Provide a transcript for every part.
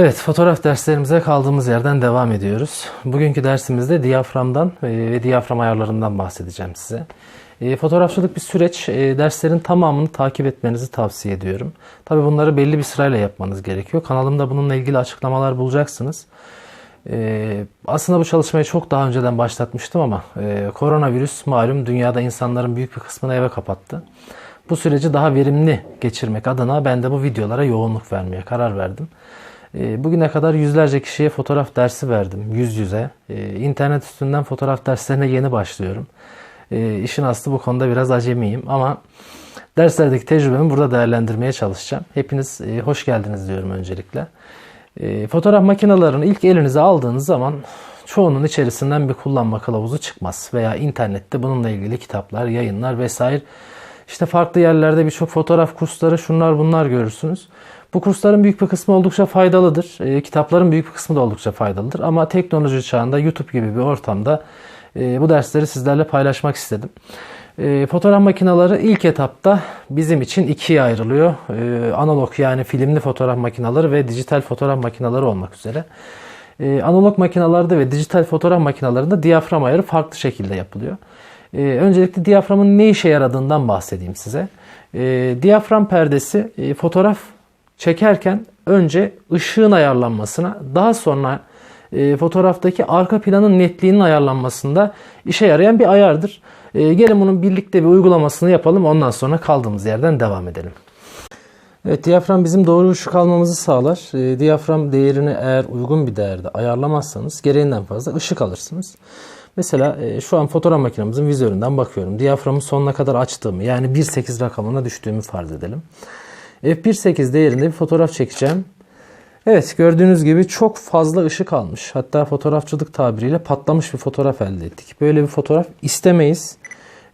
Evet, fotoğraf derslerimize kaldığımız yerden devam ediyoruz. Bugünkü dersimizde diyaframdan e, ve diyafram ayarlarından bahsedeceğim size. E, Fotoğrafçılık bir süreç. E, Derslerin tamamını takip etmenizi tavsiye ediyorum. Tabi bunları belli bir sırayla yapmanız gerekiyor. Kanalımda bununla ilgili açıklamalar bulacaksınız. E, Aslında bu çalışmayı çok daha önceden başlatmıştım ama e, koronavirüs malum dünyada insanların büyük bir kısmını eve kapattı. Bu süreci daha verimli geçirmek adına ben de bu videolara yoğunluk vermeye karar verdim. E, Bugüne kadar yüzlerce kişiye fotoğraf dersi verdim yüz yüze. E, İnternet üstünden fotoğraf derslerine yeni başlıyorum. E, işin aslı bu konuda biraz acemiyim ama derslerdeki tecrübemi burada değerlendirmeye çalışacağım. Hepiniz e, hoş geldiniz diyorum öncelikle. Fotoğraf makinelerini ilk elinize aldığınız zaman çoğunun içerisinden bir kullanma kılavuzu çıkmaz. Veya internette bununla ilgili kitaplar, yayınlar vesaire işte farklı yerlerde birçok fotoğraf kursları şunlar bunlar görürsünüz. Bu kursların büyük bir kısmı oldukça faydalıdır. E, kitapların büyük bir kısmı da oldukça faydalıdır. Ama teknoloji çağında YouTube gibi bir ortamda e, bu dersleri sizlerle paylaşmak istedim. E, fotoğraf makineleri ilk etapta bizim için ikiye ayrılıyor. E, analog yani filmli fotoğraf makineleri ve dijital fotoğraf makineleri olmak üzere. E, analog makinalarda ve dijital fotoğraf makinalarında diyafram ayarı farklı şekilde yapılıyor. E, öncelikle diyaframın ne işe yaradığından bahsedeyim size. E, diyafram perdesi e, fotoğraf çekerken önce ışığın ayarlanmasına, daha sonra e, fotoğraftaki arka planın netliğinin ayarlanmasında işe yarayan bir ayardır. E, gelin bunun birlikte bir uygulamasını yapalım. Ondan sonra kaldığımız yerden devam edelim. Evet, diyafram bizim doğru ışık almamızı sağlar. E, diyafram değerini eğer uygun bir değerde ayarlamazsanız gereğinden fazla ışık alırsınız. Mesela e, şu an fotoğraf makinemizin vizöründen bakıyorum. Diyaframı sonuna kadar açtığımı yani 1.8 rakamına düştüğümü farz edelim. F1.8 değerinde bir fotoğraf çekeceğim. Evet gördüğünüz gibi çok fazla ışık almış. Hatta fotoğrafçılık tabiriyle patlamış bir fotoğraf elde ettik. Böyle bir fotoğraf istemeyiz.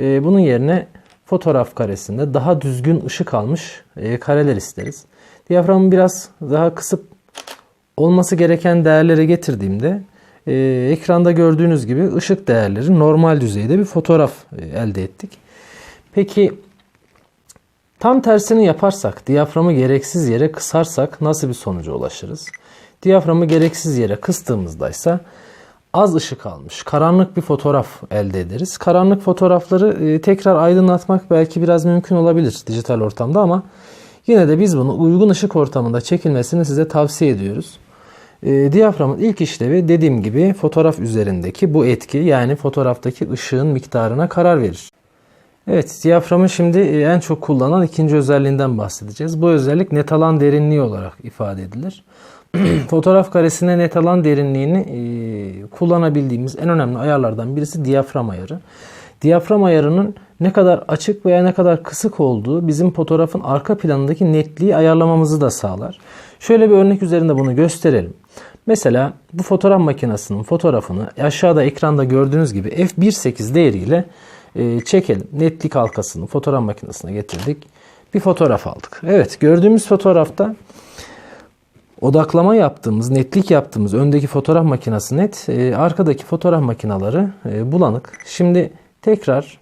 Ee, bunun yerine fotoğraf karesinde daha düzgün ışık almış e, kareler isteriz. Diyaframı biraz daha kısıp olması gereken değerlere getirdiğimde e, ekranda gördüğünüz gibi ışık değerleri normal düzeyde bir fotoğraf e, elde ettik. Peki Tam tersini yaparsak, diyaframı gereksiz yere kısarsak nasıl bir sonuca ulaşırız? Diyaframı gereksiz yere kıstığımızda ise az ışık almış, karanlık bir fotoğraf elde ederiz. Karanlık fotoğrafları e, tekrar aydınlatmak belki biraz mümkün olabilir dijital ortamda ama yine de biz bunu uygun ışık ortamında çekilmesini size tavsiye ediyoruz. E, diyaframın ilk işlevi dediğim gibi fotoğraf üzerindeki bu etki yani fotoğraftaki ışığın miktarına karar verir. Evet, diyaframın şimdi e, en çok kullanılan ikinci özelliğinden bahsedeceğiz. Bu özellik net alan derinliği olarak ifade edilir. Fotoğraf karesine net alan derinliğini e, kullanabildiğimiz en önemli ayarlardan birisi diyafram ayarı. Diyafram ayarının ne kadar açık veya ne kadar kısık olduğu bizim fotoğrafın arka planındaki netliği ayarlamamızı da sağlar. Şöyle bir örnek üzerinde bunu gösterelim. Mesela bu fotoğraf makinesinin fotoğrafını aşağıda ekranda gördüğünüz gibi f1.8 değeriyle e, çekelim. Netlik halkasını fotoğraf makinesine getirdik. Bir fotoğraf aldık. Evet gördüğümüz fotoğrafta odaklama yaptığımız, netlik yaptığımız öndeki fotoğraf makinesi net, e, arkadaki fotoğraf makineleri e, bulanık. Şimdi tekrar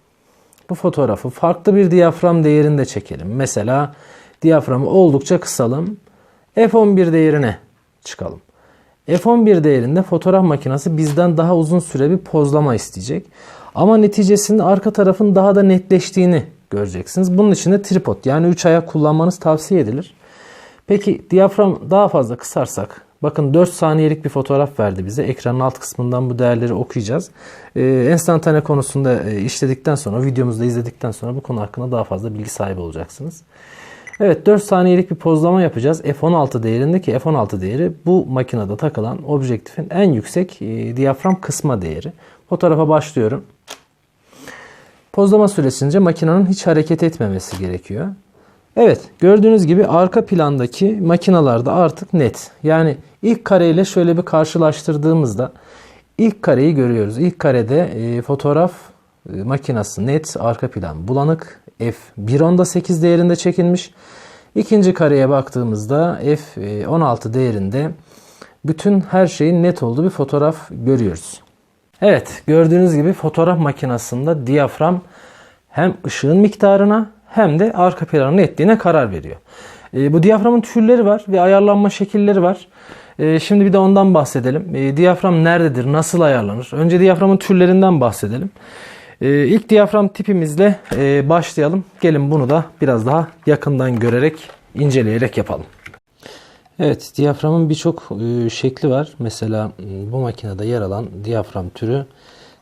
bu fotoğrafı farklı bir diyafram değerinde çekelim. Mesela diyaframı oldukça kısalım. F11 değerine çıkalım. F11 değerinde fotoğraf makinesi bizden daha uzun süre bir pozlama isteyecek. Ama neticesinde arka tarafın daha da netleştiğini göreceksiniz. Bunun için de tripod yani 3 ayak kullanmanız tavsiye edilir. Peki diyafram daha fazla kısarsak bakın 4 saniyelik bir fotoğraf verdi bize. Ekranın alt kısmından bu değerleri okuyacağız. Ee, enstantane konusunda e, işledikten sonra videomuzda izledikten sonra bu konu hakkında daha fazla bilgi sahibi olacaksınız. Evet 4 saniyelik bir pozlama yapacağız. F16 değerindeki F16 değeri bu makinede takılan objektifin en yüksek e, diyafram kısma değeri. Fotoğrafa başlıyorum. Pozlama süresince makinenin hiç hareket etmemesi gerekiyor. Evet gördüğünüz gibi arka plandaki makinalarda artık net. Yani ilk kareyle şöyle bir karşılaştırdığımızda ilk kareyi görüyoruz. İlk karede e, fotoğraf e, makinası net, arka plan bulanık. F1.8 değerinde çekilmiş. İkinci kareye baktığımızda F16 değerinde bütün her şeyin net olduğu bir fotoğraf görüyoruz. Evet gördüğünüz gibi fotoğraf makinesinde diyafram hem ışığın miktarına hem de arka planın netliğine karar veriyor. E, bu diyaframın türleri var ve ayarlanma şekilleri var. E, şimdi bir de ondan bahsedelim. E, diyafram nerededir, nasıl ayarlanır? Önce diyaframın türlerinden bahsedelim. E, ilk diyafram tipimizle e, başlayalım. Gelin bunu da biraz daha yakından görerek, inceleyerek yapalım. Evet, diyaframın birçok e, şekli var. Mesela bu makinede yer alan diyafram türü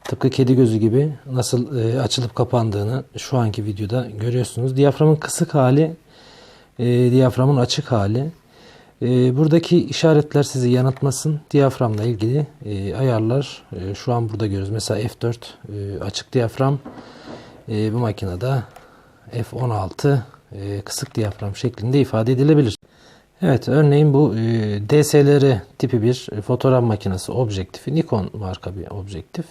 tıpkı kedi gözü gibi nasıl e, açılıp kapandığını şu anki videoda görüyorsunuz. Diyaframın kısık hali, diyaframın açık hali. E, buradaki işaretler sizi yanıltmasın. Diyaframla ilgili e, ayarlar e, şu an burada görüyoruz. Mesela F4 e, açık diyafram, e, bu makinede F16 e, kısık diyafram şeklinde ifade edilebilir. Evet örneğin bu e, DSLR tipi bir fotoğraf makinesi objektifi Nikon marka bir objektif.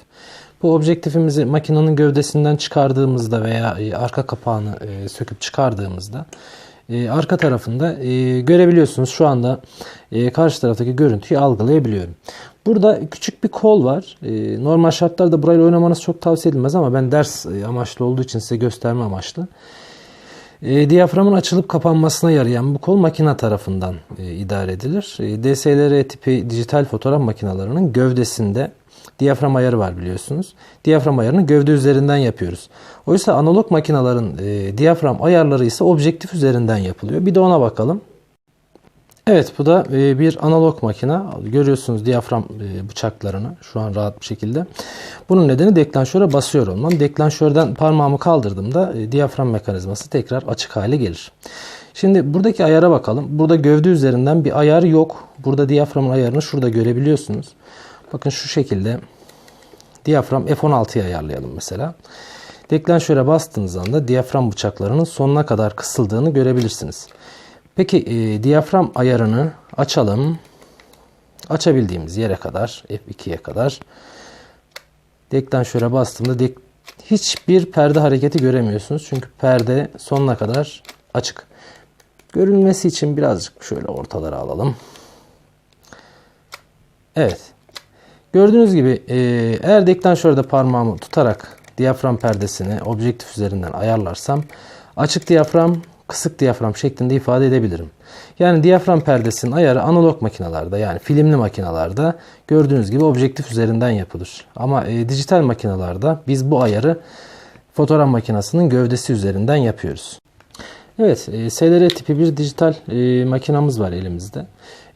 Bu objektifimizi makinenin gövdesinden çıkardığımızda veya e, arka kapağını e, söküp çıkardığımızda e, arka tarafında e, görebiliyorsunuz şu anda e, karşı taraftaki görüntüyü algılayabiliyorum. Burada küçük bir kol var. E, normal şartlarda burayla oynamanız çok tavsiye edilmez ama ben ders e, amaçlı olduğu için size gösterme amaçlı. E, diyaframın açılıp kapanmasına yarayan bu kol makine tarafından e, idare edilir. E, DSLR tipi dijital fotoğraf makinelerinin gövdesinde diyafram ayarı var biliyorsunuz. Diyafram ayarını gövde üzerinden yapıyoruz. Oysa analog makinelerin e, diyafram ayarları ise objektif üzerinden yapılıyor. Bir de ona bakalım. Evet bu da e, bir analog makine. Görüyorsunuz diyafram e, bıçaklarını şu an rahat bir şekilde. Bunun nedeni deklanşöre basıyor olmam. Deklanşörden parmağımı kaldırdığımda e, diyafram mekanizması tekrar açık hale gelir. Şimdi buradaki ayara bakalım. Burada gövde üzerinden bir ayar yok. Burada diyaframın ayarını şurada görebiliyorsunuz. Bakın şu şekilde diyafram F16'ya ayarlayalım mesela. Deklanşöre bastığınız anda diyafram bıçaklarının sonuna kadar kısıldığını görebilirsiniz. Peki e, diyafram ayarını açalım. Açabildiğimiz yere kadar F2'ye kadar. Deklanşöre bastığımda dek, hiçbir perde hareketi göremiyorsunuz. Çünkü perde sonuna kadar açık. Görünmesi için birazcık şöyle ortalara alalım. Evet. Gördüğünüz gibi e, eğer deklanşörde parmağımı tutarak diyafram perdesini objektif üzerinden ayarlarsam açık diyafram, kısık diyafram şeklinde ifade edebilirim. Yani diyafram perdesinin ayarı analog makinalarda yani filmli makinalarda gördüğünüz gibi objektif üzerinden yapılır. Ama e, dijital makinalarda biz bu ayarı fotoğraf makinesinin gövdesi üzerinden yapıyoruz. Evet, e, SLR tipi bir dijital e, makinamız var elimizde.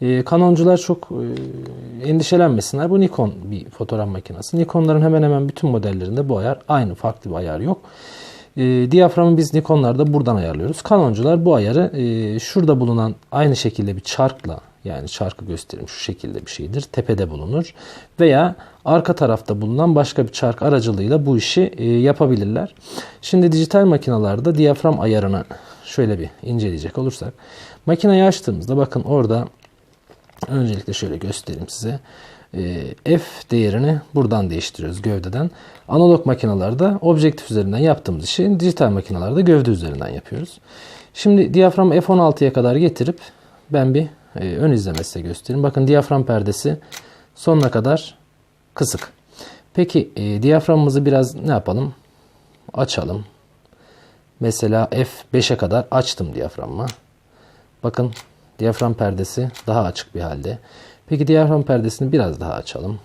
E, Canoncular çok e, endişelenmesinler. Bu Nikon bir fotoğraf makinesi. Nikonların hemen hemen bütün modellerinde bu ayar aynı, farklı bir ayar yok. E, diyaframı biz Nikonlarda buradan ayarlıyoruz. Canoncular bu ayarı e, şurada bulunan aynı şekilde bir çarkla yani çarkı göstereyim şu şekilde bir şeydir. Tepede bulunur. Veya arka tarafta bulunan başka bir çark aracılığıyla bu işi e, yapabilirler. Şimdi dijital makinalarda diyafram ayarını şöyle bir inceleyecek olursak. Makineyi açtığımızda bakın orada öncelikle şöyle göstereyim size. E, F değerini buradan değiştiriyoruz gövdeden. Analog makinalarda objektif üzerinden yaptığımız işi dijital makinalarda gövde üzerinden yapıyoruz. Şimdi diyaframı F16'ya kadar getirip ben bir e, ön izleme size göstereyim. Bakın diyafram perdesi sonuna kadar kısık. Peki e, diyaframımızı biraz ne yapalım? Açalım. Mesela F5'e kadar açtım diyaframı. Bakın diyafram perdesi daha açık bir halde. Peki diyafram perdesini biraz daha açalım.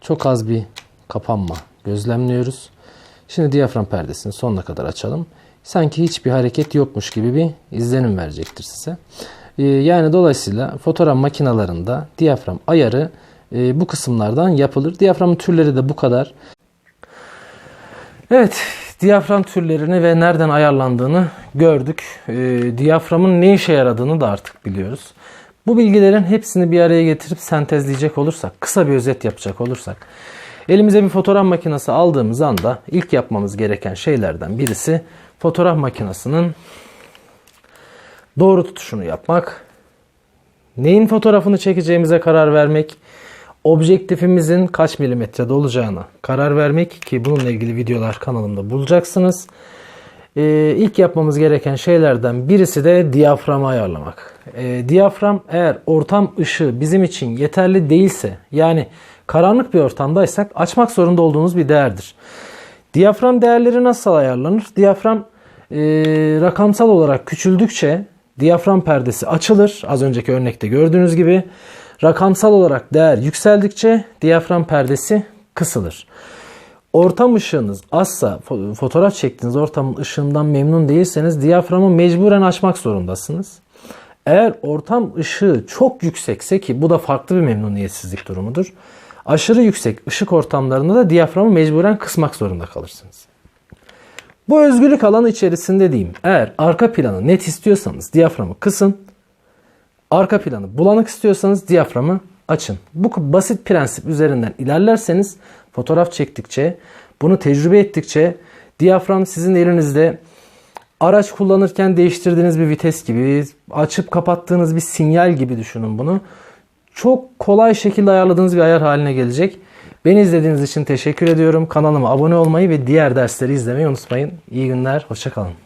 Çok az bir kapanma gözlemliyoruz. Şimdi diyafram perdesini sonuna kadar açalım. Sanki hiçbir hareket yokmuş gibi bir izlenim verecektir size. Ee, yani dolayısıyla fotoğraf makinalarında diyafram ayarı e, bu kısımlardan yapılır. Diyaframın türleri de bu kadar. Evet, diyafram türlerini ve nereden ayarlandığını gördük. E, diyaframın ne işe yaradığını da artık biliyoruz. Bu bilgilerin hepsini bir araya getirip sentezleyecek olursak, kısa bir özet yapacak olursak, elimize bir fotoğraf makinesi aldığımız anda ilk yapmamız gereken şeylerden birisi fotoğraf makinesinin doğru tutuşunu yapmak, neyin fotoğrafını çekeceğimize karar vermek, objektifimizin kaç milimetrede olacağına karar vermek ki bununla ilgili videolar kanalımda bulacaksınız. Ee, ilk yapmamız gereken şeylerden birisi de diyaframı ayarlamak. Ee, diyafram eğer ortam ışığı bizim için yeterli değilse yani karanlık bir ortamdaysak açmak zorunda olduğumuz bir değerdir. Diyafram değerleri nasıl ayarlanır? Diyafram e, rakamsal olarak küçüldükçe diyafram perdesi açılır. Az önceki örnekte gördüğünüz gibi. Rakamsal olarak değer yükseldikçe diyafram perdesi kısılır. Ortam ışığınız azsa, fo- fotoğraf çektiğiniz ortamın ışığından memnun değilseniz diyaframı mecburen açmak zorundasınız. Eğer ortam ışığı çok yüksekse ki bu da farklı bir memnuniyetsizlik durumudur. Aşırı yüksek ışık ortamlarında da diyaframı mecburen kısmak zorunda kalırsınız. Bu özgürlük alanı içerisinde diyeyim. Eğer arka planı net istiyorsanız diyaframı kısın. Arka planı bulanık istiyorsanız diyaframı açın. Bu basit prensip üzerinden ilerlerseniz fotoğraf çektikçe, bunu tecrübe ettikçe diyafram sizin elinizde araç kullanırken değiştirdiğiniz bir vites gibi, açıp kapattığınız bir sinyal gibi düşünün bunu. Çok kolay şekilde ayarladığınız bir ayar haline gelecek. Beni izlediğiniz için teşekkür ediyorum. Kanalıma abone olmayı ve diğer dersleri izlemeyi unutmayın. İyi günler, hoşçakalın.